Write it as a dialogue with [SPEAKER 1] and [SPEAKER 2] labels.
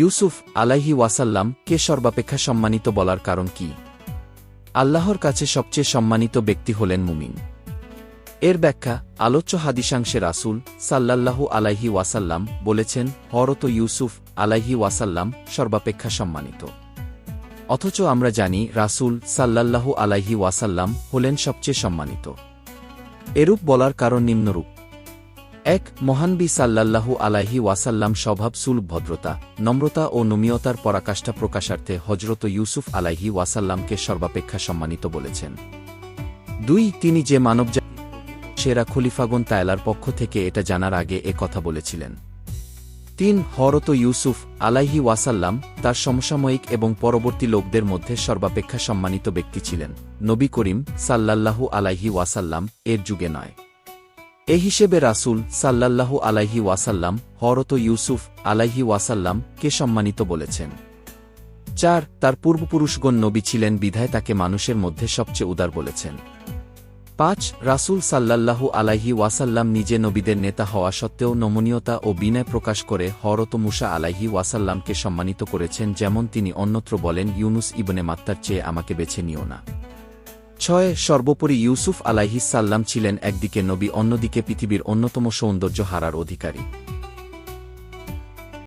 [SPEAKER 1] ইউসুফ আলাইহি ওয়াসাল্লাম কে সর্বাপেক্ষা সম্মানিত বলার কারণ কি? আল্লাহর কাছে সবচেয়ে সম্মানিত ব্যক্তি হলেন মুমিন। এর ব্যাখ্যা আলোচ্য হাদিসাংশে রাসূল সাল্লাল্লাহু আলাইহি ওয়াসাল্লাম বলেছেন হরত ইউসুফ আলাইহি ওয়াসাল্লাম সর্বাপেক্ষা সম্মানিত। অথচ আমরা জানি রাসূল সাল্লাল্লাহু আলাইহি ওয়াসাল্লাম হলেন সবচেয়ে সম্মানিত। এরূপ বলার কারণ নিম্নরূপ। এক মহানবী সাল্লাল্লাহু আলাইহি ওয়াসাল্লাম স্বভাব সুলভ ভদ্রতা, নম্রতা ও নমীয়তার পরাকাষ্ঠা প্রকাশার্থে হজরত ইউসুফ আলাইহি ওয়াসাল্লামকে সর্বাপেক্ষা সম্মানিত বলেছেন। দুই, তিনি যে মানবজা সেরা খলিফাগন তায়লার পক্ষ থেকে এটা জানার আগে এ কথা বলেছিলেন। তিন হরত ইউসুফ আলাইহি ওয়াসাল্লাম তার সমসাময়িক এবং পরবর্তী লোকদের মধ্যে সর্বাপেক্ষা সম্মানিত ব্যক্তি ছিলেন। নবী করিম সাল্লাল্লাহু আলাইহি ওয়াসাল্লাম এর যুগে নয়। এ হিসেবে রাসূল সাল্লাল্লাহু আলাইহি ওয়াসাল্লাম হরত ইউসুফ আলাইহি ওয়াসাল্লাম কে সম্মানিত বলেছেন। চার, তার পূর্বপুরুষগণ নবী ছিলেন বিধায় তাকে মানুষের মধ্যে সবচেয়ে উদার বলেছেন। পাঁচ, রাসূল সাল্লাল্লাহু আলাইহি ওয়াসাল্লাম নিজে নবীদের নেতা হওয়া সত্ত্বেও নমনীয়তা ও বিনয় প্রকাশ করে হরত মুসা আলাইহি ওয়াসাল্লামকে সম্মানিত করেছেন যেমন তিনি অন্যত্র বলেন, ইউনুস ইবনে মাত্তার চেয়ে আমাকে বেছে নিও না। ছয় সর্বোপরি ইউসুফ আলাইহিসাল্লাম ছিলেন একদিকে নবী অন্যদিকে পৃথিবীর অন্যতম সৌন্দর্য হারার অধিকারী।